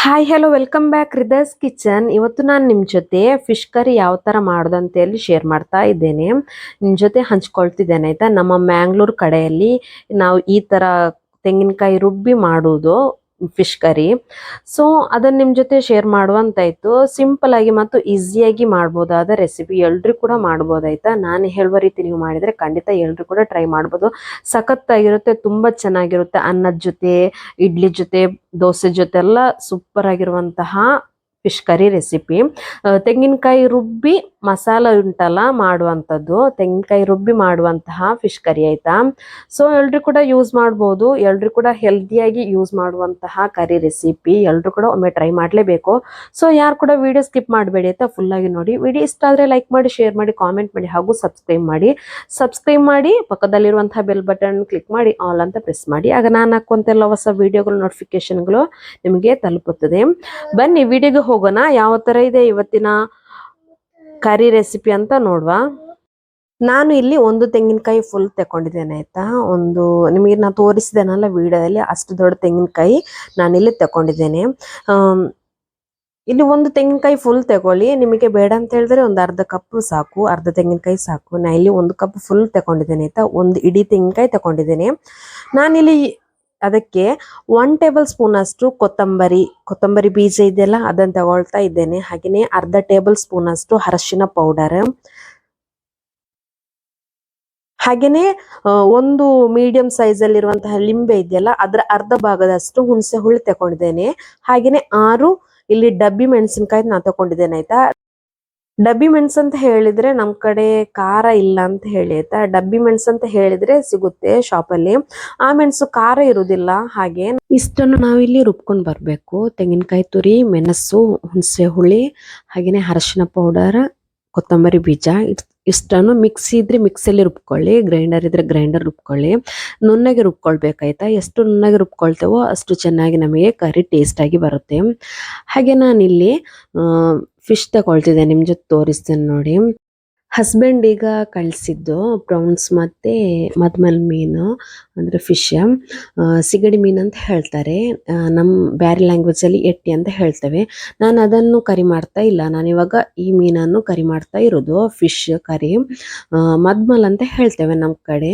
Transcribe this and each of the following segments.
Hi hello welcome back ರಿದರ್ಸ್ kitchen ಇವತ್ತು ನಾನು ನಿಮ್ಮ ಜೊತೆ ಫಿಶ್ ಕರಿ ಯಾವ ಥರ ಮಾಡೋದಂತೇಳಿ ಶೇರ್ ಮಾಡ್ತಾ ಇದ್ದೇನೆ. ನಿಮ್ಮ ಜೊತೆ ಹಂಚ್ಕೊಳ್ತಿದ್ದೇನೆ, ಆಯಿತಾ? ನಮ್ಮ ಮ್ಯಾಂಗ್ಳೂರು ಕಡೆಯಲ್ಲಿ ನಾವು ಈ ಥರ ತೆಂಗಿನಕಾಯಿ ರುಬ್ಬಿ ಮಾಡುವುದು ಫಿಶ್ ಕರಿ. ಸೊ ಅದನ್ನು ನಿಮ್ಮ ಜೊತೆ ಶೇರ್ ಮಾಡುವಂತಾಯಿತು. ಸಿಂಪಲ್ ಆಗಿ ಮತ್ತು ಈಸಿಯಾಗಿ ಮಾಡ್ಬೋದಾದ ರೆಸಿಪಿ ಎಲ್ಲರೂ ಕೂಡ ಮಾಡ್ಬೋದಾಯ್ತಾ? ನಾನು ಹೇಳುವ ರೀತಿ ನೀವು ಮಾಡಿದರೆ ಖಂಡಿತ ಎಲ್ಲರೂ ಕೂಡ ಟ್ರೈ ಮಾಡ್ಬೋದು. ಸಖತ್ತಾಗಿರುತ್ತೆ, ತುಂಬ ಚೆನ್ನಾಗಿರುತ್ತೆ. ಅನ್ನದ ಜೊತೆ, ಇಡ್ಲಿ ಜೊತೆ, ದೋಸೆ ಜೊತೆ ಎಲ್ಲ ಸೂಪರ್ ಆಗಿರುವಂತಹ ಫಿಶ್ ಕರಿ ರೆಸಿಪಿ ತೆಂಗಿನಕಾಯಿ ರುಬ್ಬಿ ಮಸಾಲ ಉಂಟಲ್ಲ ಮಾಡುವಂಥದ್ದು, ತೆಂಗಿನಕಾಯಿ ರುಬ್ಬಿ ಮಾಡುವಂತಹ ಫಿಶ್ ಕರಿ ಆಯಿತಾ? ಸೊ ಎಲ್ಲರೂ ಕೂಡ ಯೂಸ್ ಮಾಡ್ಬೋದು ಎಲ್ಲರೂ ಕೂಡ ಹೆಲ್ದಿಯಾಗಿ ಯೂಸ್ ಮಾಡುವಂತಹ ಕರಿ ರೆಸಿಪಿ ಎಲ್ಲರೂ ಕೂಡ ಒಮ್ಮೆ ಟ್ರೈ ಮಾಡಲೇಬೇಕು. ಸೊ ಯಾರು ಕೂಡ ವಿಡಿಯೋ ಸ್ಕಿಪ್ ಮಾಡಬೇಡಿ ಆಯ್ತಾ ಫುಲ್ ಆಗಿ ನೋಡಿ. ವಿಡಿಯೋ ಇಷ್ಟ ಆದರೆ ಲೈಕ್ ಮಾಡಿ ಶೇರ್ ಮಾಡಿ ಕಾಮೆಂಟ್ ಮಾಡಿ, ಹಾಗೂ ಸಬ್ಸ್ಕ್ರೈಬ್ ಮಾಡಿ. ಸಬ್ಸ್ಕ್ರೈಬ್ ಮಾಡಿ, ಪಕ್ಕದಲ್ಲಿರುವಂತಹ ಬೆಲ್ ಬಟನ್ ಕ್ಲಿಕ್ ಮಾಡಿ ಆಲ್ ಅಂತ ಪ್ರೆಸ್ ಮಾಡಿ. ಆಗ ನಾನು ಹಾಕುವಂತೆಲ್ಲ ಹೊಸ ವಿಡಿಯೋಗಳು ನೋಟಿಫಿಕೇಶನ್ಗಳು ನಿಮಗೆ ತಲುಪುತ್ತದೆ. ಬನ್ನಿ ವಿಡಿಯೋಗೆ ಹೋಗೋಣ. ಯಾವ ಥರ ಇದೆ ಇವತ್ತಿನ ಕರಿ ರೆಸಿಪಿ ಅಂತ ನೋಡುವ? ನಾನು ಇಲ್ಲಿ ಒಂದು ತೆಂಗಿನಕಾಯಿ ಫುಲ್ ತಗೊಂಡಿದ್ದೇನೆ ಆಯ್ತಾ? ಒಂದು ನಿಮಗೆ ನಾನು ತೋರಿಸಿದೆನಲ್ಲ ವಿಡಿಯೋದಲ್ಲಿ ಅಷ್ಟು ದೊಡ್ಡ ತೆಂಗಿನಕಾಯಿ ನಾನಿಲ್ಲಿ ತಗೊಂಡಿದ್ದೇನೆ ಆಮ್, ಇಲ್ಲಿ ಒಂದು ತೆಂಗಿನಕಾಯಿ ಫುಲ್ ತಗೊಳ್ಳಿ. ನಿಮಗೆ ಬೇಡ ಅಂತ ಹೇಳಿದ್ರೆ ಒಂದು ಅರ್ಧ ಕಪ್ ಸಾಕು ಅರ್ಧ ತೆಂಗಿನಕಾಯಿ ಸಾಕು. ನಾನು ಇಲ್ಲಿ ಒಂದು ಕಪ್ ಫುಲ್ ತಗೊಂಡಿದ್ದೇನೆ ಆಯ್ತಾ? ಒಂದು ಇಡೀ ತೆಂಗಿನಕಾಯಿ ತಗೊಂಡಿದ್ದೇನೆ ನಾನಿಲ್ಲಿ ಅದಕ್ಕೆ ಒನ್ ಟೇಬಲ್ ಸ್ಪೂನ್ ಅಷ್ಟು ಕೊತ್ತಂಬರಿ ಕೊತ್ತಂಬರಿ ಬೀಜ ಇದೆಯಲ್ಲ, ಅದನ್ನು ತಗೊಳ್ತಾ ಇದ್ದೇನೆ. ಹಾಗೆಯೇ ಅರ್ಧ ಟೇಬಲ್ ಸ್ಪೂನ್ ಅಷ್ಟು ಅರಶಿನ ಪೌಡರ್ ಹಾಗೇನೆ ಒಂದು ಮೀಡಿಯಂ ಸೈಜ್ ಅಲ್ಲಿರುವಂತಹ ಲಿಂಬೆ ಇದೆಯಲ್ಲ, ಅದರ ಅರ್ಧ ಭಾಗದಷ್ಟು ಹುಣಸೆ ಹುಳಿ ತಗೊಂಡಿದ್ದೇನೆ. ಹಾಗೇನೆ ಆರು ಇಲ್ಲಿ ಡಬ್ಬಿ ಮೆಣಸಿನಕಾಯಿ ನಾನು ತಗೊಂಡಿದ್ದೇನೆ, ಆಯ್ತಾ? ಡಬ್ಬಿ ಮೆಣಸು ಅಂತ ಹೇಳಿದ್ರೆ ನಮ್ ಕಡೆ ಖಾರ ಇಲ್ಲ ಅಂತ ಹೇಳಿ ಆಯ್ತಾ? ಡಬ್ಬಿ ಮೆಣಸು ಅಂತ ಹೇಳಿದ್ರೆ ಸಿಗುತ್ತೆ ಶಾಪಲ್ಲಿ ಆ ಮೆಣಸು ಖಾರ ಇರುವುದಿಲ್ಲ ಹಾಗೆ ಇಷ್ಟನ್ನು ನಾವಿಲ್ಲಿ ರುಬ್ಕೊಂಡು ಬರಬೇಕು. ತೆಂಗಿನಕಾಯಿ ತುರಿ, ಮೆಣಸು, ಹುಣಸೆ ಹುಳಿ, ಹಾಗೇನೆ ಅರಶಿನ ಪೌಡರ್ ಕೊತ್ತಂಬರಿ ಬೀಜ ಇಷ್ಟನ್ನು ಮಿಕ್ಸಿ ಇದ್ರೆ ಮಿಕ್ಸಿಯಲ್ಲಿ ರುಬ್ಕೊಳ್ಳಿ ಗ್ರೈಂಡರ್ ಇದ್ರೆ ಗ್ರೈಂಡರ್ ರುಬ್ಕೊಳ್ಳಿ. ನುಣ್ಣಗೆ ರುಬ್ಕೊಳ್ಬೇಕಾಯ್ತಾ? ಎಷ್ಟು ನುಣ್ಣಗೆ ರುಬ್ಕೊಳ್ತೇವೋ ಅಷ್ಟು ಚೆನ್ನಾಗಿ ನಮಗೆ ಕರಿ ಟೇಸ್ಟಾಗಿ ಬರುತ್ತೆ. ಹಾಗೆ ನಾನಿಲ್ಲಿ ಫಿಶ್ ತಗೊಳ್ತಿದ್ದೆ ನಿಮ್ಮ ಜೊತೆ ತೋರಿಸ್ತೇನೆ ನೋಡಿ. ಹಸ್ಬೆಂಡ್ ಈಗ ಕಳಿಸಿದ್ದು ಪ್ರೌನ್ಸ್ ಮತ್ತೆ ಮದ್ಮಲ್ ಮೀನು, ಅಂದರೆ ಫಿಶ್ ಸಿಗಡಿ ಮೀನು ಅಂತ ಹೇಳ್ತಾರೆ. ನಮ್ಮ ಬ್ಯಾರೆ ಲ್ಯಾಂಗ್ವೇಜಲ್ಲಿ ಎಟ್ಟಿ ಅಂತ ಹೇಳ್ತೇವೆ. ನಾನು ಅದನ್ನು ಕರಿ ಮಾಡ್ತಾ ಇಲ್ಲ. ನಾನು ಇವಾಗ ಈ ಮೀನನ್ನು ಕರಿ ಮಾಡ್ತಾ ಇರೋದು ಫಿಶ್ ಕರಿ ಮದ್ಮಲ್ ಅಂತ ಹೇಳ್ತೇವೆ ನಮ್ಮ ಕಡೆ.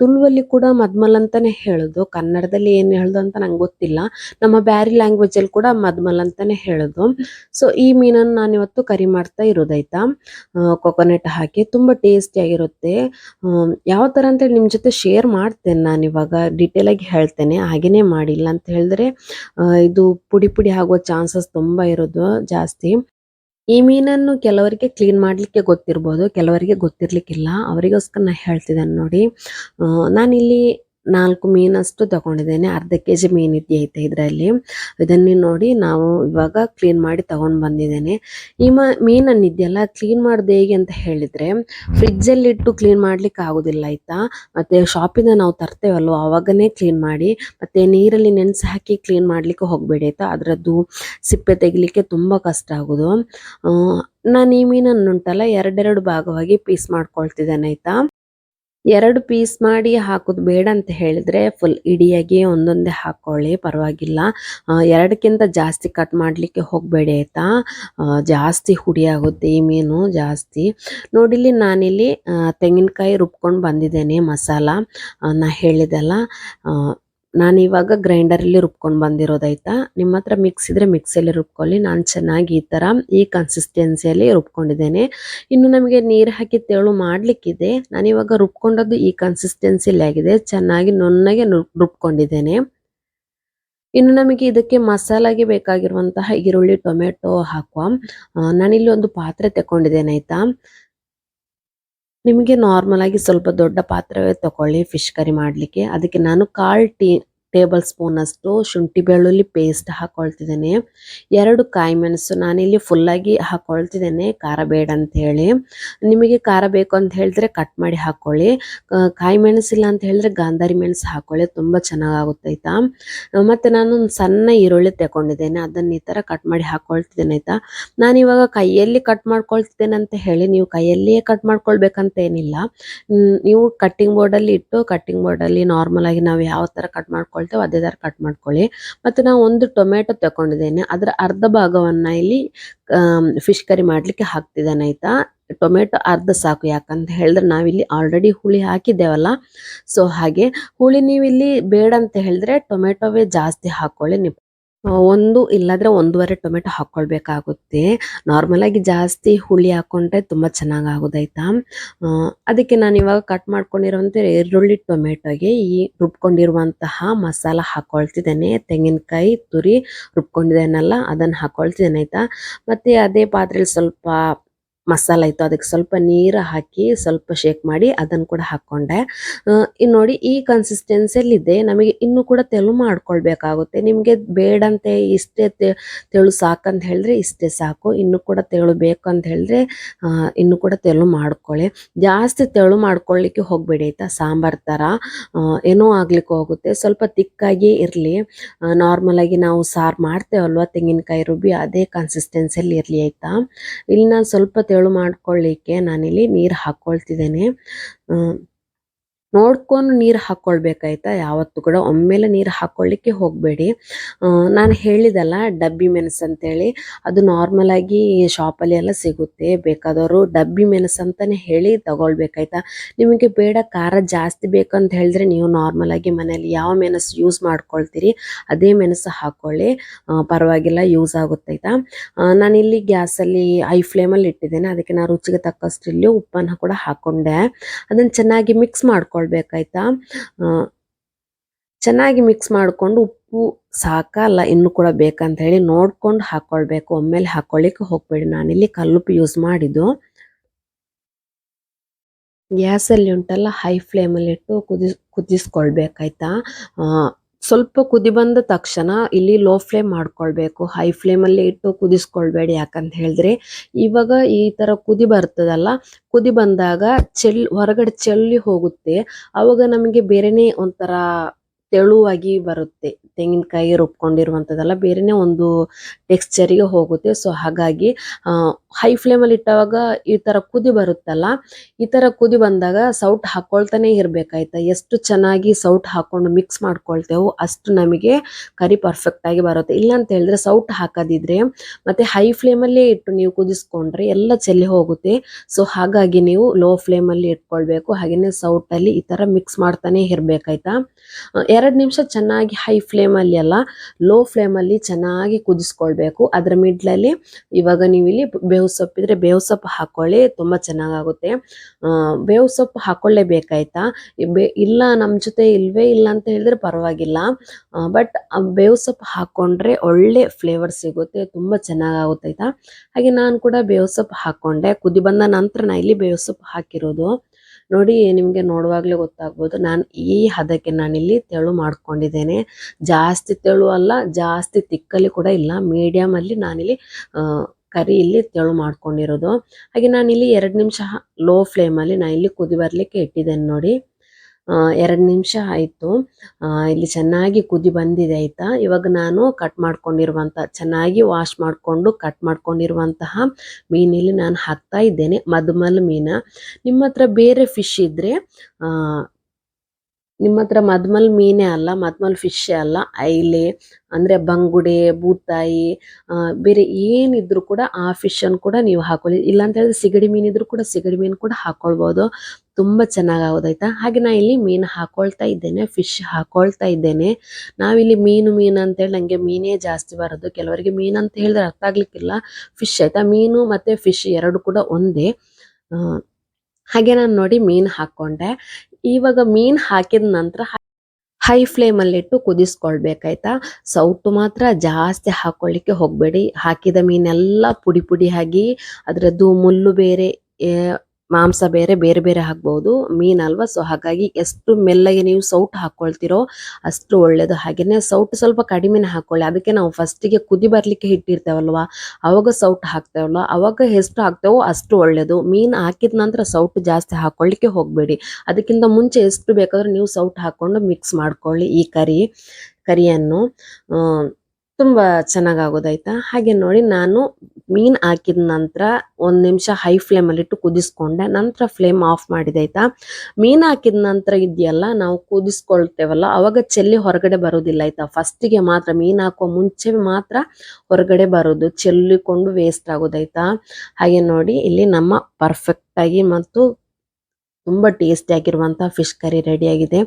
ತುಳುವಲ್ಲಿ ಕೂಡ ಮದ್ಮಲ್ ಅಂತಾನೆ ಹೇಳೋದು. ಕನ್ನಡದಲ್ಲಿ ಏನು ಹೇಳೋದು ಅಂತ ನಂಗೆ ಗೊತ್ತಿಲ್ಲ. ನಮ್ಮ ಬ್ಯಾರಿ ಲ್ಯಾಂಗ್ವೇಜಲ್ಲಿ ಕೂಡ ಮದ್ಮಲ್ ಅಂತಾನೆ ಹೇಳೋದು. ಸೊ ಈ ಮೀನನ್ನು ನಾನು ಇವತ್ತು ಕರಿ ಮಾಡ್ತಾ ಇರೋದಾಯ್ತಾ ಕೊಕೊನೆಟ್ ಹಾಕಿ ತುಂಬ ಟೇಸ್ಟಿಯಾಗಿರುತ್ತೆ ಯಾವ ಥರ ಅಂತೇಳಿ ನಿಮ್ಮ ಜೊತೆ ಶೇರ್ ಮಾಡ್ತೇನೆ ನಾನು ಇವಾಗ ಡೀಟೇಲ್ ಆಗಿ ಹೇಳ್ತೇನೆ. ಹಾಗೇನೇ ಮಾಡಿಲ್ಲ ಅಂತ ಹೇಳಿದ್ರೆ ಇದು ಪುಡಿ ಪುಡಿ ಆಗುವ ಚಾನ್ಸಸ್ ತುಂಬ ಇರೋದು ಜಾಸ್ತಿ. ಈ ಮೀನನ್ನು ಕೆಲವರಿಗೆ ಕ್ಲೀನ್ ಮಾಡಲಿಕ್ಕೆ ಗೊತ್ತಿರ್ಬೋದು, ಕೆಲವರಿಗೆ ಗೊತ್ತಿರಲಿಕ್ಕಿಲ್ಲ. ಅವರಿಗೋಸ್ಕರ ನಾನು ಹೇಳ್ತಿದ್ದೇನೆ ನೋಡಿ. ನಾನಿಲ್ಲಿ ನಾಲ್ಕು ಮೀನಷ್ಟು ತಗೊಂಡಿದ್ದೇನೆ. ಅರ್ಧ ಕೆ ಜಿ ಮೀನು ಇದೆಯೈತೆ ಇದರಲ್ಲಿ. ಇದನ್ನೇ ನೋಡಿ ನಾವು ಇವಾಗ ಕ್ಲೀನ್ ಮಾಡಿ ತಗೊಂಡು ಬಂದಿದ್ದೇನೆ. ಈ ಮ ಮೀನನ್ನು ಇದೆಯಲ್ಲ ಕ್ಲೀನ್ ಮಾಡೋದು ಹೇಗೆ ಅಂತ ಹೇಳಿದರೆ ಫ್ರಿಜ್ಜಲ್ಲಿ ಇಟ್ಟು ಕ್ಲೀನ್ ಮಾಡ್ಲಿಕ್ಕೆ ಆಗೋದಿಲ್ಲ ಆಯಿತಾ? ಮತ್ತು ಶಾಪಿಂದ ನಾವು ತರ್ತೇವಲ್ವ ಆವಾಗನೇ ಕ್ಲೀನ್ ಮಾಡಿ, ಮತ್ತು ನೀರಲ್ಲಿ ನೆನೆಸಿ ಹಾಕಿ ಕ್ಲೀನ್ ಮಾಡಲಿಕ್ಕೆ ಹೋಗಬೇಡಿ ಆಯಿತಾ? ಅದರದ್ದು ಸಿಪ್ಪೆ ತೆಗಿಲಿಕ್ಕೆ ತುಂಬ ಕಷ್ಟ ಆಗೋದು. ನಾನು ಈ ಮೀನನ್ನು ಉಂಟಲ್ಲ ಎರಡೆರಡು ಭಾಗವಾಗಿ ಪೀಸ್ ಮಾಡ್ಕೊಳ್ತಿದ್ದೇನೆ ಆಯಿತಾ? ಎರಡು ಪೀಸ್ ಮಾಡಿ ಹಾಕೋದು ಬೇಡ ಅಂತ ಹೇಳಿದ್ರೆ ಫುಲ್ ಇಡಿಯಾಗಿ ಒಂದೊಂದೇ ಹಾಕೊಳ್ಳಿ, ಪರವಾಗಿಲ್ಲ. ಎರಡಕ್ಕಿಂತ ಜಾಸ್ತಿ ಕಟ್ ಮಾಡಲಿಕ್ಕೆ ಹೋಗಬೇಡಿ ಆಯಿತಾ? ಜಾಸ್ತಿ ಹುಡಿ ಆಗುತ್ತೆ ಈ ಮೀನು ಜಾಸ್ತಿ ನೋಡಿಲಿ ನಾನಿಲ್ಲಿ ತೆಂಗಿನಕಾಯಿ ರುಬ್ಕೊಂಡು ಬಂದಿದ್ದೇನೆ ಮಸಾಲ. ನಾ ಹೇಳಿದೆಲ್ಲ ನಾನು ಇವಾಗ ಗ್ರೈಂಡರಲ್ಲಿ ರುಬ್ಕೊಂಡು ಬಂದಿರೋದಾಯ್ತಾ? ನಿಮ್ಮ ಹತ್ರ ಮಿಕ್ಸ್ ಇದ್ರೆ ಮಿಕ್ಸಿಯಲ್ಲಿ ರುಬ್ಕೊಳ್ಳಿ. ನಾನು ಚೆನ್ನಾಗಿ ಈ ಥರ ಈ ಕನ್ಸಿಸ್ಟೆನ್ಸಿಯಲ್ಲಿ ರುಬ್ಕೊಂಡಿದ್ದೇನೆ. ಇನ್ನು ನಮಗೆ ನೀರು ಹಾಕಿ ತೆಳು ಮಾಡಲಿಕ್ಕಿದೆ. ನಾನಿವಾಗ ರುಬ್ಕೊಂಡದ್ದು ಈ ಕನ್ಸಿಸ್ಟೆನ್ಸಿಲಿ ಆಗಿದೆ. ಚೆನ್ನಾಗಿ ನುಣ್ಣಗೆ ರುಬ್ಕೊಂಡಿದ್ದೇನೆ. ಇನ್ನು ನಮಗೆ ಇದಕ್ಕೆ ಮಸಾಲಾಗೆ ಬೇಕಾಗಿರುವಂತಹ ಈರುಳ್ಳಿ, ಟೊಮೆಟೊ ಹಾಕುವ. ನಾನಿಲ್ಲಿ ಒಂದು ಪಾತ್ರೆ ತಗೊಂಡಿದ್ದೇನೆ ಆಯ್ತಾ? ನಿಮಗೆ ನಾರ್ಮಲ್ ಆಗಿ ಸ್ವಲ್ಪ ದೊಡ್ಡ ಪಾತ್ರವೇ ತಗೊಳ್ಳಿ ಫಿಶ್ ಕರಿ ಮಾಡಲಿಕ್ಕೆ. ಅದಕ್ಕೆ ನಾನು ಕಾಲು ಟೀ ಟೇಬಲ್ ಸ್ಪೂನ್ ಅಷ್ಟು ಶುಂಠಿ ಬೆಳ್ಳುಳ್ಳಿ ಪೇಸ್ಟ್ ಹಾಕೊಳ್ತಿದ್ದೇನೆ. ಎರಡು ಕಾಯಿ ಮೆಣಸು ನಾನಿಲ್ಲಿ ಫುಲ್ಲಾಗಿ ಹಾಕೊಳ್ತಿದ್ದೇನೆ. ಖಾರ ಬೇಡ ಅಂತ ಹೇಳಿ. ನಿಮಗೆ ಖಾರ ಬೇಕು ಅಂತ ಹೇಳಿದ್ರೆ ಕಟ್ ಮಾಡಿ ಹಾಕೊಳ್ಳಿ. ಕಾಯಿ ಮೆಣಸಿಲ್ಲ ಅಂತ ಹೇಳಿದ್ರೆ ಗಾಂಧಾರಿ ಮೆಣಸು ಹಾಕೊಳ್ಳಿ. ತುಂಬ ಚೆನ್ನಾಗಾಗುತ್ತೆ ಆಯ್ತಾ? ಮತ್ತು ನಾನು ಒಂದು ಸಣ್ಣ ಈರುಳ್ಳಿ ತಗೊಂಡಿದ್ದೇನೆ. ಅದನ್ನ ಈ ಥರ ಕಟ್ ಮಾಡಿ ಹಾಕೊಳ್ತಿದ್ದೇನೆ ಆಯ್ತಾ? ನಾನು ಇವಾಗ ಕೈಯಲ್ಲಿ ಕಟ್ ಮಾಡ್ಕೊಳ್ತಿದ್ದೇನೆ ಅಂತ ಹೇಳಿ ನೀವು ಕೈಯಲ್ಲಿಯೇ ಕಟ್ ಮಾಡ್ಕೊಳ್ಬೇಕಂತ ಏನಿಲ್ಲ. ನೀವು ಕಟ್ಟಿಂಗ್ ಬೋರ್ಡಲ್ಲಿ ಇಟ್ಟು ಕಟ್ಟಿಂಗ್ ಬೋರ್ಡಲ್ಲಿ ನಾರ್ಮಲ್ ಆಗಿ ನಾವು ಯಾವ ಥರ ಕಟ್ ಮಾಡ್ಕೊಳ್ತೇವೆ ಮಾಡ್ಕೊಳ್ತೇವೆ ಅದೇ ಥರ ಕಟ್ ಮಾಡ್ಕೊಳ್ಳಿ. ಮತ್ತು ನಾವು ಒಂದು ಟೊಮೆಟೊ ತಗೊಂಡಿದ್ದೇನೆ ಅದರ ಅರ್ಧ ಭಾಗವನ್ನು ಇಲ್ಲಿ ಫಿಶ್ ಕರಿ ಮಾಡಲಿಕ್ಕೆ ಹಾಕ್ತಿದ್ದಾನೆ ಆಯಿತಾ? ಟೊಮೆಟೊ ಅರ್ಧ ಸಾಕು ಯಾಕಂತ ಹೇಳಿದ್ರೆ ನಾವಿಲ್ಲಿ ಆಲ್ರೆಡಿ ಹುಳಿ ಹಾಕಿದ್ದೇವಲ್ಲ? ಸೊ ಹಾಗೆ ಹುಳಿ ನೀವಿಲ್ಲಿ ಬೇಡ ಅಂತ ಹೇಳಿದ್ರೆ ಟೊಮೆಟೊವೇ ಜಾಸ್ತಿ ಹಾಕ್ಕೊಳ್ಳಿ ಆ, ಒಂದು ಇಲ್ಲಾದ್ರೆ ಒಂದೂವರೆ ಟೊಮೆಟೊ ಹಾಕ್ಕೊಳ್ಬೇಕಾಗುತ್ತೆ ನಾರ್ಮಲ್ ಆಗಿ ಜಾಸ್ತಿ ಹುಳಿ ಹಾಕೊಂಡ್ರೆ ತುಂಬಾ ಚೆನ್ನಾಗಿ ಆಗೋದಾಯ್ತಾ ಅದಕ್ಕೆ ನಾನು ಇವಾಗ ಕಟ್ ಮಾಡ್ಕೊಂಡಿರುವಂತ ಈರುಳ್ಳಿ ಟೊಮೆಟೊಗೆ ಈ ರುಬ್ಕೊಂಡಿರುವಂತಹ ಮಸಾಲ ಹಾಕೊಳ್ತಿದ್ದೇನೆ. ತೆಂಗಿನಕಾಯಿ, ತುರಿ ರುಬ್ಕೊಂಡಿದ್ದೇನಲ್ಲ, ಅದನ್ನ ಹಾಕೊಳ್ತಿದ್ದೇನೆ ಆಯ್ತಾ? ಮತ್ತೆ ಅದೇ ಪಾತ್ರೆಯಲ್ಲಿ ಸ್ವಲ್ಪ ಮಸಾಲ ಇತ್ತು, ಅದಕ್ಕೆ ಸ್ವಲ್ಪ ನೀರು ಹಾಕಿ ಸ್ವಲ್ಪ ಶೇಕ್ ಮಾಡಿ ಅದನ್ನು ಕೂಡ ಹಾಕ್ಕೊಂಡೆ. ಇನ್ನು ನೋಡಿ ಈ ಕನ್ಸಿಸ್ಟೆನ್ಸಿಯಲ್ಲಿದೆ ನಮಗೆ ಇನ್ನೂ ಕೂಡ ತೆಳು ಮಾಡ್ಕೊಳ್ಬೇಕಾಗುತ್ತೆ. ನಿಮಗೆ ಬೇಡಂತೆ ಇಷ್ಟೇ ತೆಳು ಸಾಕಂತ ಹೇಳಿದ್ರೆ ಇಷ್ಟೇ ಸಾಕು. ಇನ್ನೂ ಕೂಡ ತೆಳು ಬೇಕು ಅಂತ ಹೇಳಿದ್ರೆ ಇನ್ನು ಕೂಡ ತೆಳು ಮಾಡ್ಕೊಳ್ಳಿ. ಜಾಸ್ತಿ ತೆಳು ಮಾಡ್ಕೊಳ್ಳಿಕ್ಕೆ ಹೋಗಬೇಡಿ ಆಯ್ತಾ? ಸಾಂಬಾರ್ ಥರ ಏನೋ ಆಗ್ಲಿಕ್ಕೆ ಹೋಗುತ್ತೆ. ಸ್ವಲ್ಪ ತಿಕ್ಕಾಗಿ ಇರಲಿ. ನಾರ್ಮಲ್ ಆಗಿ ನಾವು ಸಾರು ಮಾಡ್ತೇವಲ್ವ? ತೆಂಗಿನಕಾಯಿ ರುಬ್ಬಿ, ಅದೇ ಕನ್ಸಿಸ್ಟೆನ್ಸಿಯಲ್ಲಿ ಇರಲಿ ಆಯ್ತಾ? ಇಲ್ಲಿ ನಾನು ಸ್ವಲ್ಪ ತೆಳು ಮಾಡ್ಕೊಳ್ಳಿಕ್ಕೆ ನಾನಿಲ್ಲಿ ನೀರು ಹಾಕ್ಕೊಳ್ತಿದ್ದೇನೆ ನೋಡ್ಕೊಂಡು ನೀರು ಹಾಕ್ಕೊಳ್ಬೇಕಾಯ್ತಾ ಯಾವತ್ತು ಕೂಡ ಒಮ್ಮೆಲೆ ನೀರು ಹಾಕ್ಕೊಳ್ಳಿಕ್ಕೆ ಹೋಗಬೇಡಿ. ನಾನು ಹೇಳಿದಲ್ಲ, ಡಬ್ಬಿ ಮೆಣಸು ಅಂತೇಳಿ. ಅದು ನಾರ್ಮಲ್ ಆಗಿ ಶಾಪಲ್ಲಿ ಎಲ್ಲ ಸಿಗುತ್ತೆ. ಬೇಕಾದವರು ಡಬ್ಬಿ ಮೆಣಸು ಅಂತಾನೆ ಹೇಳಿ ತಗೊಳ್ಬೇಕಾಯ್ತಾ? ನಿಮಗೆ ಬೇಡ, ಖಾರ ಜಾಸ್ತಿ ಬೇಕಂತ ಹೇಳಿದ್ರೆ ನೀವು ನಾರ್ಮಲ್ ಆಗಿ ಮನೆಯಲ್ಲಿ ಯಾವ ಮೆಣಸು ಯೂಸ್ ಮಾಡ್ಕೊಳ್ತೀರಿ, ಅದೇ ಮೆಣಸು ಹಾಕ್ಕೊಳ್ಳಿ ಪರವಾಗಿಲ್ಲ ಯೂಸ್ ಆಗುತ್ತಾಯ್ತಾ ನಾನು ನಾನಿಲ್ಲಿ ಗ್ಯಾಸಲ್ಲಿ ಐ ಫ್ಲೇಮಲ್ಲಿ ಇಟ್ಟಿದ್ದೇನೆ. ಅದಕ್ಕೆ ನಾನು ರುಚಿಗೆ ತಕ್ಕಷ್ಟು ಇಲ್ಲಿ ಉಪ್ಪನ್ನು ಕೂಡ ಹಾಕ್ಕೊಂಡೆ ಅದನ್ನು ಚೆನ್ನಾಗಿ ಮಿಕ್ಸ್ ಮಾಡ್ಕೊಳ್ಬೇಕಾಯ್ತಾ ಚೆನ್ನಾಗಿ ಮಿಕ್ಸ್ ಮಾಡಿಕೊಂಡು ಉಪ್ಪು ಸಾಕಲ್ಲ, ಇನ್ನು ಕೂಡ ಬೇಕಂತ ಹೇಳಿ ನೋಡ್ಕೊಂಡು ಹಾಕ್ಕೊಳ್ಬೇಕು ಒಮ್ಮೆಲೆ ಹಾಕ್ಕೊಳ್ಳಿಕ್ಕೆ ಹೋಗ್ಬೇಡಿ. ನಾನಿಲ್ಲಿ ಕಲ್ಲುಪ್ಪು ಯೂಸ್ ಮಾಡಿದ್ದು. ಗ್ಯಾಸಲ್ಲಿ ಉಂಟಲ್ಲ ಹೈ ಫ್ಲೇಮಲ್ಲಿಟ್ಟು ಕುದಿಸ್, ಕುದಿಸ್ಕೊಳ್ಬೇಕಾಯ್ತಾ? ಸ್ವಲ್ಪ ಕುದಿ ಬಂದ ತಕ್ಷಣ ಇಲ್ಲಿ ಲೋ ಫ್ಲೇಮ್ ಮಾಡ್ಕೊಳ್ಬೇಕು. ಹೈ ಫ್ಲೇಮಲ್ಲಿ ಇಟ್ಟು ಕುದಿಸ್ಕೊಳ್ಬೇಡಿ ಯಾಕಂತ ಹೇಳಿದ್ರೆ. ಇವಾಗ ಈ ತರ ಕುದಿ ಬರ್ತದಲ್ಲ, ಕುದಿ ಬಂದಾಗ ಚೆಲ್ ಹೊರಗಡೆ ಚೆಲ್ಲಿ ಹೋಗುತ್ತೆ. ಅವಾಗ ನಮಗೆ ಬೇರೆನೇ ಒಂಥರ ತೆಳುವಾಗಿ ಬರುತ್ತೆ. ತೆಂಗಿನಕಾಯಿ ರುಬ್ಕೊಂಡಿರುವಂಥದ್ದೆಲ್ಲ ಬೇರೆನೇ ಒಂದು ಟೆಕ್ಸ್ಚರಿಗೆ ಹೋಗುತ್ತೆ. ಸೊ ಹಾಗಾಗಿ ಹೈ ಫ್ಲೇಮಲ್ಲಿ ಇಟ್ಟವಾಗ ಈ ಥರ ಕುದಿ ಬರುತ್ತಲ್ಲ, ಈ ಥರ ಕುದಿ ಬಂದಾಗ ಸೌಟ್ ಹಾಕ್ಕೊಳ್ತಾನೆ ಇರಬೇಕಾಯ್ತಾ? ಎಷ್ಟು ಚೆನ್ನಾಗಿ ಸೌಟ್ ಹಾಕೊಂಡು ಮಿಕ್ಸ್ ಮಾಡ್ಕೊಳ್ತೇವೋ ಅಷ್ಟು ನಮಗೆ ಕರಿ ಪರ್ಫೆಕ್ಟ್ ಆಗಿ ಬರುತ್ತೆ. ಇಲ್ಲ ಅಂತ ಹೇಳಿದ್ರೆ ಸೌಟ್ ಹಾಕೋದಿದ್ರೆ, ಮತ್ತೆ ಹೈ ಫ್ಲೇಮಲ್ಲೇ ಇಟ್ಟು ನೀವು ಕುದಿಸ್ಕೊಂಡ್ರೆ ಎಲ್ಲ ಚೆಲ್ಲಿ ಹೋಗುತ್ತೆ. ಸೊ ಹಾಗಾಗಿ ನೀವು ಲೋ ಫ್ಲೇಮಲ್ಲಿ ಇಟ್ಕೊಳ್ಬೇಕು. ಹಾಗೆಯೇ ಸೌಟಲ್ಲಿ ಈ ಥರ ಮಿಕ್ಸ್ ಮಾಡ್ತಾನೆ ಇರಬೇಕಾಯ್ತಾ? ನಿಮಿಷ ಚೆನ್ನಾಗಿ ಹೈ ಫ್ಲೇಮಲ್ಲಿ ಅಲ್ಲ ಲೋ ಫ್ಲೇಮಲ್ಲಿ ಚೆನ್ನಾಗಿ ಕುದಿಸ್ಕೊಳ್ಬೇಕು. ಅದರ ಮಿಡ್ಲಲ್ಲಿ ಇವಾಗ ನೀವು ಇಲ್ಲಿ ಬೇವು ಸೊಪ್ಪಿದ್ರೆ ಬೇವು ಸೊಪ್ಪು ಹಾಕ್ಕೊಳ್ಳಿ ತುಂಬ ಚೆನ್ನಾಗಾಗುತ್ತೆ. ಬೇವು ಸೊಪ್ಪು ಹಾಕ್ಕೊಳ್ಳೇಬೇಕಾಯ್ತಾ ಬೇ, ಇಲ್ಲ ನಮ್ಮ ಜೊತೆ ಇಲ್ವೇ ಇಲ್ಲ ಅಂತ ಹೇಳಿದ್ರೆ ಪರವಾಗಿಲ್ಲ. ಬಟ್ ಬೇವು ಸೊಪ್ಪು ಹಾಕ್ಕೊಂಡ್ರೆ ಒಳ್ಳೆ ಫ್ಲೇವರ್ ಸಿಗುತ್ತೆ, ತುಂಬ ಚೆನ್ನಾಗಾಗುತ್ತೆ ಆಯ್ತಾ ಹಾಗೆ ನಾನು ಕೂಡ ಬೇವು ಸೊಪ್ಪು ಹಾಕ್ಕೊಂಡೆ ಕುದಿ ಬಂದ ನಂತರ ನಾ ಇಲ್ಲಿ ಬೇವು ಸೊಪ್ಪು ಹಾಕಿರೋದು. ನೋಡಿ, ನಿಮಗೆ ನೋಡುವಾಗಲೇ ಗೊತ್ತಾಗ್ಬೋದು. ನಾನು ಈ ಹದಕ್ಕೆ ನಾನಿಲ್ಲಿ ತೆಳು ಮಾಡ್ಕೊಂಡಿದ್ದೇನೆ. ಜಾಸ್ತಿ ತೆಳು ಅಲ್ಲ, ಜಾಸ್ತಿ ತಿಕ್ಕಲ್ಲಿ ಕೂಡ ಇಲ್ಲ. ಮೀಡಿಯಮಲ್ಲಿ ನಾನಿಲ್ಲಿ ಕರಿ ಇಲ್ಲಿ ತೆಳು ಮಾಡ್ಕೊಂಡಿರೋದು. ಹಾಗೆ ನಾನಿಲ್ಲಿ ಎರಡು ನಿಮಿಷ ಲೋ ಫ್ಲೇಮಲ್ಲಿ ನಾನು ಇಲ್ಲಿ ಕುದಿ ಬರಲಿಕ್ಕೆ ಇಟ್ಟಿದ್ದೇನೆ ನೋಡಿ. ಎರಡು ನಿಮಿಷ ಆಯಿತು. ಇಲ್ಲಿ ಚೆನ್ನಾಗಿ ಕುದಿ ಬಂದಿದೆ ಆಯಿತಾ? ಇವಾಗ ನಾನು ಕಟ್ ಮಾಡ್ಕೊಂಡಿರುವಂಥ ಚೆನ್ನಾಗಿ ವಾಶ್ ಮಾಡಿಕೊಂಡು ಕಟ್ ಮಾಡ್ಕೊಂಡಿರುವಂತಹ ಮೀನಲ್ಲಿ ನಾನು ಹಾಕ್ತಾ ಇದ್ದೇನೆ ಮದುಮಲ್ ಮೀನ. ನಿಮ್ಮ ಹತ್ರ ಬೇರೆ ಫಿಶ್ ಇದ್ದರೆ ನಿಮ್ಮ ಹತ್ರ ಮದ್ಮಲ್ ಮೀನೇ ಅಲ್ಲ, ಮದ್ಮಲ್ ಫಿಶ್ ಅಲ್ಲ. ಐಲೆ, ಅಂದರೆ ಬಂಗುಡೆ, ಬೂತಾಯಿ ಬೇರೆ ಏನಿದ್ರೂ ಕೂಡ ಆ ಫಿಶನ್ನು ಕೂಡ ನೀವು ಹಾಕೊಳ್ಳಿ. ಇಲ್ಲ ಅಂತ ಹೇಳಿದ್ರೆ ಸಿಗಡಿ ಮೀನಿದ್ರು ಕೂಡ ಸಿಗಡಿ ಮೀನು ಕೂಡ ಹಾಕ್ಕೊಳ್ಬೋದು ತುಂಬ ಚೆನ್ನಾಗಾಗೋದಾಯ್ತಾ ಹಾಗೆ ನಾ ಇಲ್ಲಿ ಮೀನು ಹಾಕೊಳ್ತಾ ಇದ್ದೇನೆ, ಫಿಶ್ ಹಾಕೊಳ್ತಾ ಇದ್ದೇನೆ. ನಾವಿಲ್ಲಿ ಮೀನು ಮೀನು ಅಂತೇಳಿ ನನಗೆ ಮೀನೇ ಜಾಸ್ತಿ ಬರೋದು. ಕೆಲವರಿಗೆ ಮೀನು ಅಂತ ಹೇಳಿದ್ರೆ ಅರ್ಥ ಆಗ್ಲಿಕ್ಕಿಲ್ಲ. ಫಿಶ್ ಆಯ್ತಾ? ಮೀನು ಮತ್ತು ಫಿಶ್ ಎರಡು ಕೂಡ ಒಂದೇ. ಹಾಗೆ ನಾನು ನೋಡಿ ಮೀನು ಹಾಕ್ಕೊಂಡೆ. ಇವಾಗ ಮೀನ್ ಹಾಕಿದ ನಂತರ ಹೈ ಫ್ಲೇಮ್ ಅಲ್ಲಿ ಇಟ್ಟು ಕುದಿಸ್ಕೊಳ್ಬೇಕಾಯ್ತಾ? ಸೌಟು ಮಾತ್ರ ಜಾಸ್ತಿ ಹಾಕೊಳ್ಳಿಕ್ಕೆ ಹೋಗಬೇಡಿ. ಹಾಕಿದ ಮೀನೆಲ್ಲ ಪುಡಿ ಪುಡಿ ಆಗಿ, ಅದರದ್ದು ಮುಳ್ಳು ಬೇರೆ ಮಾಂಸ ಬೇರೆ ಬೇರೆ ಬೇರೆ ಹಾಕ್ಬೋದು. ಅಲ್ವಾ? ಸೊ ಹಾಗಾಗಿ ಎಷ್ಟು ಮೆಲ್ಲಗೆ ನೀವು ಸೌಟ್ ಹಾಕ್ಕೊಳ್ತಿರೋ ಅಷ್ಟು ಒಳ್ಳೆಯದು ಹಾಗೆಯೇ ಸೌಟ್ ಸ್ವಲ್ಪ ಕಡಿಮೆನೇ ಹಾಕ್ಕೊಳ್ಳಿ ಅದಕ್ಕೆ ನಾವು ಫಸ್ಟಿಗೆ ಕುದಿ ಬರಲಿಕ್ಕೆ ಇಟ್ಟಿರ್ತೇವಲ್ವಾ ಅವಾಗ ಸೌಟ್ ಹಾಕ್ತೇವಲ್ವ? ಅವಾಗ ಎಷ್ಟು ಹಾಕ್ತೇವೋ ಅಷ್ಟು ಒಳ್ಳೆಯದು ಮೀನು ಹಾಕಿದ ನಂತರ ಸೌಟ್ ಜಾಸ್ತಿ ಹಾಕೊಳ್ಳಿಕ್ಕೆ ಹೋಗಬೇಡಿ. ಅದಕ್ಕಿಂತ ಮುಂಚೆ ಎಷ್ಟು ಬೇಕಾದರೂ ನೀವು ಸೌಟ್ ಹಾಕ್ಕೊಂಡು ಮಿಕ್ಸ್ ಮಾಡ್ಕೊಳ್ಳಿ ಈ ಕರಿ, ಕರಿಯನ್ನು. ತುಂಬ ಚೆನ್ನಾಗಾಗೋದಾಯ್ತಾ ಹಾಗೆ ನೋಡಿ ನಾನು ಮೀನ್ ಹಾಕಿದ ನಂತರ ಒಂದು ನಿಮಿಷ ಹೈ ಫ್ಲೇಮಲ್ಲಿ ಇಟ್ಟು ಕುದಿಸ್ಕೊಂಡೆ. ನಂತರ ಫ್ಲೇಮ್ ಆಫ್ ಮಾಡಿದೆ ಆಯ್ತಾ? ಮೀನ್ ಹಾಕಿದ ನಂತರ ಇದೆಯಲ್ಲ, ನಾವು ಕುದಿಸ್ಕೊಳ್ತೇವಲ್ಲ, ಅವಾಗ ಚೆಲ್ಲಿ ಹೊರಗಡೆ ಬರೋದಿಲ್ಲ ಆಯ್ತಾ? ಫಸ್ಟಿಗೆ ಮಾತ್ರ ಮೀನ್ ಹಾಕುವ ಮುಂಚೆ ಮಾತ್ರ ಹೊರಗಡೆ ಬರೋದು, ಚೆಲ್ಲಿಕೊಂಡು ವೇಸ್ಟ್ ಆಗೋದಾಯ್ತಾ ಹಾಗೆ ನೋಡಿ, ಇಲ್ಲಿ ನಮ್ಮ ಪರ್ಫೆಕ್ಟ್ ಆಗಿ ಮತ್ತು ತುಂಬಾ ಟೇಸ್ಟಿ ಆಗಿರುವಂತಹ ಫಿಶ್ ಕರಿ ರೆಡಿ ಆಗಿದೆ.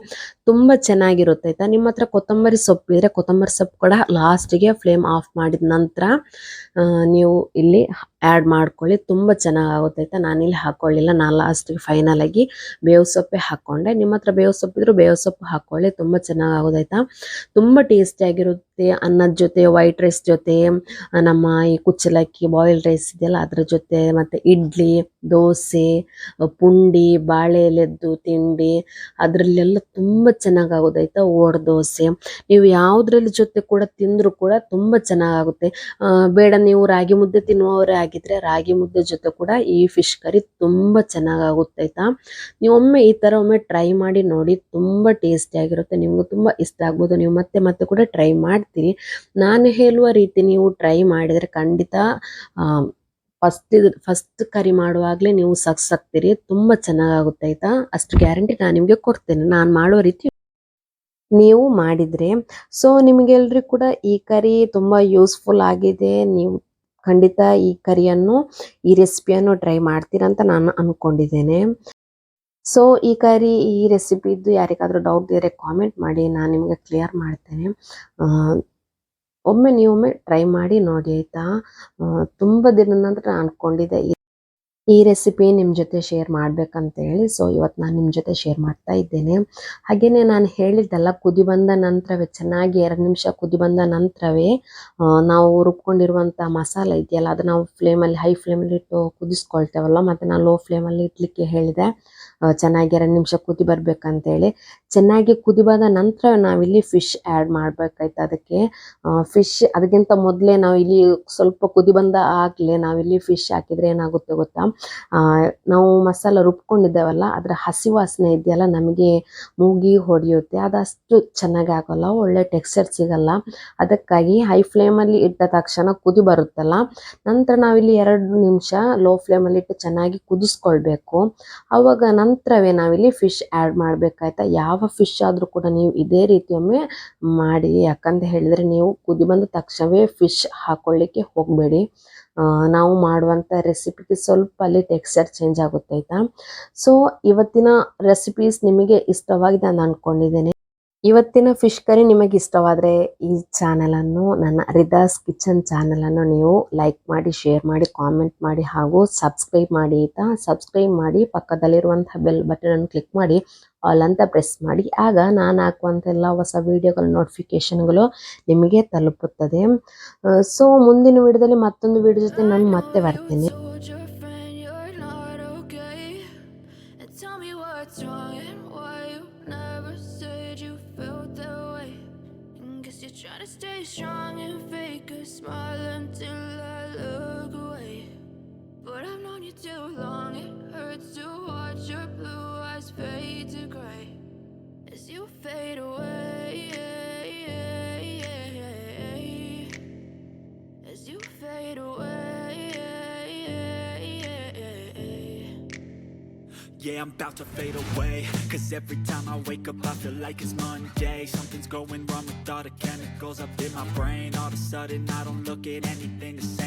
ತುಂಬಾ ಚೆನ್ನಾಗಿರುತ್ತೆ ಆಯಿತಾ? ನಿಮ್ಮ ಹತ್ರ ಕೊತ್ತಂಬರಿ ಸೊಪ್ಪು ಇದ್ರೆ ಕೊತ್ತಂಬರಿ ಸೊಪ್ಪು ಕೂಡ ಲಾಸ್ಟಿಗೆ ಫ್ಲೇಮ್ ಆಫ್ ಮಾಡಿದ ನಂತರ ನೀವು ಇಲ್ಲಿ ಆ್ಯಡ್ ಮಾಡ್ಕೊಳ್ಳಿ. ತುಂಬಾ ಚೆನ್ನಾಗಾಗುತ್ತೆ ಆಯಿತಾ ನಾನಿಲ್ಲಿ ಹಾಕೊಳ್ಳಿಲ್ಲ. ನಾನು ಲಾಸ್ಟಿಗೆ ಫೈನಲ್ ಆಗಿ ಬೇವು ಸೊಪ್ಪೆ ಹಾಕೊಂಡೆ. ನಿಮ್ಮ ಹತ್ರ ಬೇವು ಸೊಪ್ಪು ಇದ್ರೆ ಬೇವು ಸೊಪ್ಪು ಹಾಕೊಳ್ಳಿ. ತುಂಬಾ ತುಂಬಾ ಟೇಸ್ಟಿ ಆಗಿರುತ್ತೆ. ಅನ್ನದ ಜೊತೆ ವೈಟ್ ರೈಸ್ ಜೊತೆ ನಮ್ಮ ಈ ಕುಚ್ಚಲಕ್ಕಿ ಬಾಯ್ಲ್ಡ್ ರೈಸ್ ಇದೆಯಲ್ಲ ಅದ್ರ ಜೊತೆ ಮತ್ತೆ ಇಡ್ಲಿ, ದೋಸೆ, ಪುಂಡಿ ಬಾಳೆ ಎಲೆದ್ದು ತಿಂಡಿ ಅದ್ರಲ್ಲೆಲ್ಲ ತುಂಬಾ ಚೆನ್ನಾಗಾಗೋದಾಯ್ತಾ ಓಡ್ ದೋಸೆ. ನೀವು ಯಾವುದ್ರಲ್ಲಿ ಜೊತೆ ಕೂಡ ತಿಂದರೂ ಕೂಡ ತುಂಬಾ ಚೆನ್ನಾಗಾಗುತ್ತೆ. ಬೇಡ, ನೀವು ರಾಗಿ ಮುದ್ದೆ ತಿನ್ನುವವರೇ ಆಗಿದ್ರೆ ರಾಗಿ ಮುದ್ದೆ ಜೊತೆ ಕೂಡ ಈ ಫಿಶ್ ಕರಿ ತುಂಬಾ ಚೆನ್ನಾಗಾಗುತ್ತೆ ಆಯ್ತಾ? ನೀವು ಒಮ್ಮೆ ಈ ತರ ಒಮ್ಮೆ ಟ್ರೈ ಮಾಡಿ ನೋಡಿ, ತುಂಬಾ ಟೇಸ್ಟಿ ಆಗಿರುತ್ತೆ. ನಿಮ್ಗೆ ತುಂಬಾ ಇಷ್ಟ ಆಗ್ಬೋದು. ನೀವು ಮತ್ತೆ ಮತ್ತೆ ಕೂಡ ಟ್ರೈ ಮಾಡ್ತೀರಿ. ನಾನು ಹೇಳುವ ರೀತಿ ನೀವು ಟ್ರೈ ಮಾಡಿದ್ರೆ ಖಂಡಿತ ಫಸ್ಟ್ ಫಸ್ಟ್ ಫಸ್ಟ್ ಕರಿ ಮಾಡುವಾಗಲೇ ನೀವು ಸಕ್ಸ್ ಆಗ್ತೀರಿ ತುಂಬಾ ಚೆನ್ನಾಗಾಗುತ್ತೆ ಆಯ್ತಾ? ಅಷ್ಟು ಗ್ಯಾರಂಟಿ ನಾನು ನಿಮಗೆ ಕೊಡ್ತೇನೆ. ನಾನು ಮಾಡೋ ರೀತಿ ನೀವು ಮಾಡಿದ್ರೆ ಸೊ ನಿಮಗೆಲ್ಲರಿಗೂ ಕೂಡ ಈ ಕರಿ ತುಂಬಾ ಯೂಸ್ಫುಲ್ ಆಗಿದೆ. ನೀವು ಖಂಡಿತ ಈ ಕರಿಯನ್ನು, ಈ ರೆಸಿಪಿಯನ್ನು ಟ್ರೈ ಮಾಡ್ತೀರಂತ ನಾನು ಅಂದ್ಕೊಂಡಿದ್ದೇನೆ ಸೊ ಈ ಕರಿ, ಈ ರೆಸಿಪಿದ್ದು ಯಾರಿಗಾದರೂ ಡೌಟ್ ಇದ್ರೆ ಕಾಮೆಂಟ್ ಮಾಡಿ, ನಾನು ನಿಮಗೆ ಕ್ಲಿಯರ್ ಮಾಡ್ತೇನೆ. ಒಮ್ಮೆ ನೀವೊಮ್ಮೆ ಟ್ರೈ ಮಾಡಿ ನೋಡಿ ಆಯಿತಾ? ತುಂಬ ದಿನದ ನಂತರ ಅಂದ್ಕೊಂಡಿದ್ದೆ ಈ- ರೆಸಿಪಿ ನಿಮ್ಮ ಜೊತೆ ಶೇರ್ ಮಾಡ್ಬೇಕಂತ ಹೇಳಿ ಸೊ ಇವತ್ತು ನಾನು ನಿಮ್ಮ ಜೊತೆ ಶೇರ್ ಮಾಡ್ತಾ ಇದ್ದೇನೆ. ಹಾಗೆಯೇ ನಾನು ಹೇಳಿದ್ದಲ್ಲ ಕುದಿ ಬಂದ ನಂತರವೇ, ಚೆನ್ನಾಗಿ ಎರಡು ನಿಮಿಷ ಕುದಿ ಬಂದ ನಂತರವೇ ನಾವು ರುಬ್ಕೊಂಡಿರುವಂಥ ಮಸಾಲೆ ಇದೆಯಲ್ಲ, ಅದು ನಾವು ಫ್ಲೇಮಲ್ಲಿ ಹೈ ಫ್ಲೇಮಲ್ಲಿ ಇಟ್ಟು ಕುದಿಸ್ಕೊಳ್ತೇವಲ್ಲ, ಮತ್ತೆ ನಾನು ಲೋ ಫ್ಲೇಮಲ್ಲಿ ಇಡ್ಲಿಕ್ಕೆ ಹೇಳಿದೆ. ಚೆನ್ನಾಗಿ ಎರಡು ನಿಮಿಷ ಕುದಿ ಬರ್ಬೇಕಂತೇಳಿ. ಚೆನ್ನಾಗಿ ಕುದಿ ಬಂದ ನಂತರ ನಾವಿಲ್ಲಿ ಫಿಶ್ ಆ್ಯಡ್ ಮಾಡ್ಬೇಕಾಯ್ತು ಅದಕ್ಕೆ. ಫಿಶ್ ಅದಕ್ಕಿಂತ ಮೊದಲೇ ನಾವು ಇಲ್ಲಿ ಸ್ವಲ್ಪ ಕುದಿ ಬಂದ ಆಗಲೇ ನಾವಿಲ್ಲಿ ಫಿಶ್ ಹಾಕಿದ್ರೆ ಏನಾಗುತ್ತೆ ಗೊತ್ತಾ? ನಾವು ಮಸಾಲ ರುಬ್ಕೊಂಡಿದ್ದೇವಲ್ಲ, ಅದರ ಹಸಿ ವಾಸನೆ ಇದೆಯಲ್ಲ, ನಮಗೆ ಮೂಗಿ ಹೊಡೆಯುತ್ತೆ. ಅದಷ್ಟು ಚೆನ್ನಾಗಿ ಆಗೋಲ್ಲ, ಒಳ್ಳೆ ಟೆಕ್ಸ್ಚರ್ ಸಿಗಲ್ಲ. ಅದಕ್ಕಾಗಿ ಹೈ ಫ್ಲೇಮಲ್ಲಿ ಇಟ್ಟ ತಕ್ಷಣ ಕುದಿ ಬರುತ್ತಲ್ಲ, ನಂತರ ನಾವಿಲ್ಲಿ ಎರಡು ನಿಮಿಷ ಲೋ ಫ್ಲೇಮಲ್ಲಿ ಇಟ್ಟು ಚೆನ್ನಾಗಿ ಕುದಿಸ್ಕೊಳ್ಬೇಕು. ಆವಾಗ ನಂತರವೇ ನಾವಿಲ್ಲಿ ಫಿಶ್ ಆ್ಯಡ್ ಮಾಡಬೇಕಾಯ್ತಾ? ಯಾವ ಫಿಶ್ ಆದರೂ ಕೂಡ ನೀವು ಇದೇ ರೀತಿಯೊಮ್ಮೆ ಮಾಡಿ, ಯಾಕಂತ ಹೇಳಿದರೆ ನೀವು ಕುದಿ ಬಂದ ತಕ್ಷಣವೇ ಫಿಶ್ ಹಾಕೊಳ್ಳಿಕ್ಕೆ ಹೋಗಬೇಡಿ. ನಾವು ಮಾಡುವಂಥ ರೆಸಿಪಿಗೆ ಸ್ವಲ್ಪ ಅಲ್ಲಿ ಟೆಕ್ಸ್ಚರ್ ಚೇಂಜ್ ಆಗುತ್ತೆ, ಆಯಿತಾ? ಸೊ ಇವತ್ತಿನ ರೆಸಿಪೀಸ್ ನಿಮಗೆ ಇಷ್ಟವಾಗಿದೆ ಅಂತ ಅಂದ್ಕೊಂಡಿದ್ದೇನೆ ಇವತ್ತಿನ ಫಿಶ್ ಕರಿ ನಿಮಗೆ ಇಷ್ಟವಾದರೆ ಈ ಚಾನಲನ್ನು, ನನ್ನ ರಿದಾಸ್ ಕಿಚನ್ ಚಾನಲನ್ನು ನೀವು ಲೈಕ್ ಮಾಡಿ, ಶೇರ್ ಮಾಡಿ, ಕಾಮೆಂಟ್ ಮಾಡಿ ಹಾಗೂ ಸಬ್ಸ್ಕ್ರೈಬ್ ಮಾಡಿ ಆಯಿತಾ ಸಬ್ಸ್ಕ್ರೈಬ್ ಮಾಡಿ ಪಕ್ಕದಲ್ಲಿರುವಂಥ ಬೆಲ್ ಬಟನನ್ನು ಕ್ಲಿಕ್ ಮಾಡಿ, ಆಲ್ ಅಂತ ಪ್ರೆಸ್ ಮಾಡಿ. ಆಗ ನಾನು ಹಾಕುವಂಥ ಎಲ್ಲ ಹೊಸ ವೀಡಿಯೋಗಳ, ನೋಟಿಫಿಕೇಷನ್ಗಳು ನಿಮಗೆ ತಲುಪುತ್ತದೆ. ಸೊ ಮುಂದಿನ ವಿಡಿಯೋದಲ್ಲಿ ಮತ್ತೊಂದು ವಿಡಿಯೋ ಜೊತೆ ನಾನು ಮತ್ತೆ ಬರ್ತೇನೆ. Known you too long, it hurts to watch your blue eyes fade to gray as you fade away. As you fade away. Yeah, I'm about to fade away. Cause every time I wake up I feel like it's Monday. Something's going wrong with all the chemicals up in my brain. All of a sudden I don't look at anything the same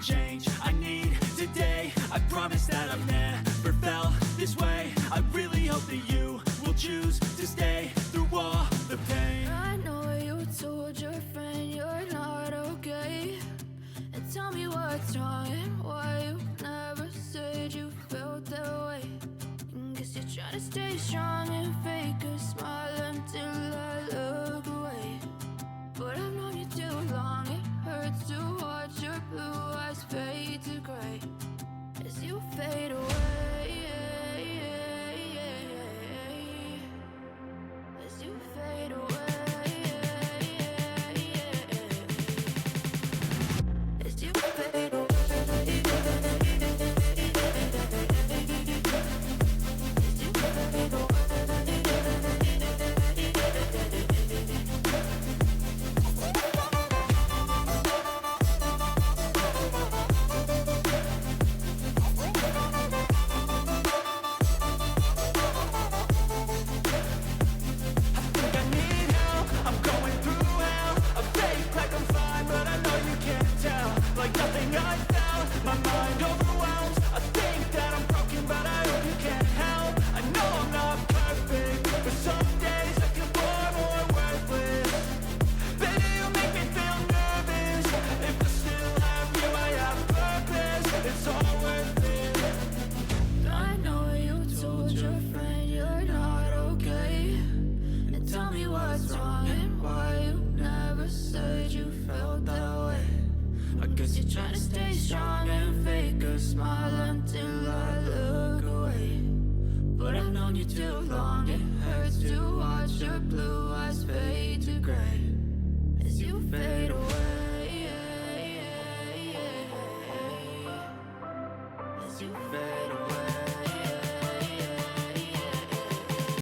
change. I need today I promise that I've never